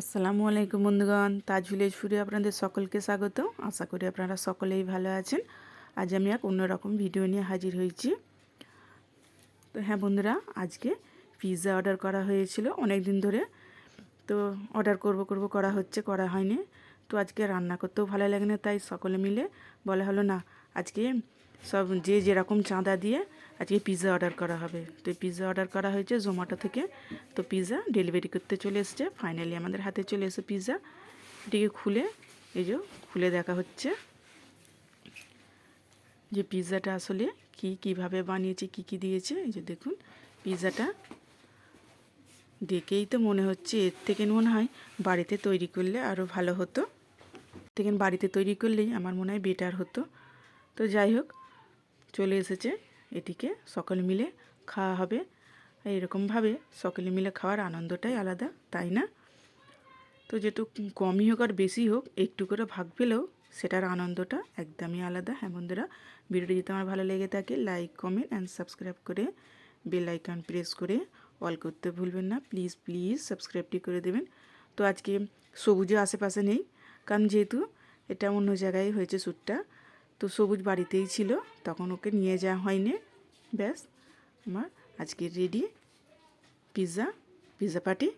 আসসালামু আলাইকুম বন্ধুগণ তাজ ভিলেজ ফুডে আপনাদের সকলকে স্বাগত আশা করি আপনারা সকলেই ভালো আছেন। আজ আমি এক অন্যরকম ভিডিও নিয়ে হাজির হয়েছি। তো হ্যাঁ বন্ধুরা, আজকে পিৎজা অর্ডার করা হয়েছিল অনেক দিন ধরে। তো অর্ডার করব করব করা হচ্ছে, করা হয়নি। তো আজকে রান্না করতেও ভালো লাগে না, তাই সকলে মিলে বলা হলো, না, আজকে সব যে যেরকম চাঁদা দিয়ে আজকে পিৎজা অর্ডার করা হবে। তো পিৎজা অর্ডার করা হয়েছে জোম্যাটো থেকে। তো পিৎজা ডেলিভারি করতে চলে এসছে। ফাইনালি আমাদের হাতে চলে এসে পিৎজা এটিকে খুলে, এই যে খুলে দেখা হচ্ছে যে পিৎজাটা আসলে কি, কীভাবে বানিয়েছে, কি কি দিয়েছে। এই যে দেখুন পিৎজাটা দেখেই তো মনে হচ্ছে, এর থেকে মনে হয় বাড়িতে তৈরি করলে আরও ভালো হতো। থেকে বাড়িতে তৈরি করলেই আমার মনে হয় বেটার হতো। তো যাই হোক, চলে এসেছে। এটিকে সকলে মিলে খাওয়া হবে। এরকমভাবে সকলে মিলে খাওয়ার আনন্দটাই আলাদা, তাই না? তো যেটু কমই হোক আর বেশি হোক, একটু করে ভাগ পেলেও সেটার আনন্দটা একদমই আলাদা। হ্যাঁ বন্ধুরা, ভিডিওটি যদি আমার ভালো লেগে থাকে লাইক কমেন্ট অ্যান্ড সাবস্ক্রাইব করে বেল আইকন প্রেস করে অল করতে ভুলবেন না। প্লিজ প্লিজ সাবস্ক্রাইবটি করে দেবেন। তো আজকে সবুজে আশেপাশে নেই, কারণ যেহেতু এটা অন্য জায়গায় হয়েছে শ্যুটটা তো সবুজ বাড়িতেই ছিল, তখন ওকে নিয়ে যাওয়া হয়নি। ব্যাস, আমার আজকে রেডি পিৎজা পিৎজা পার্টি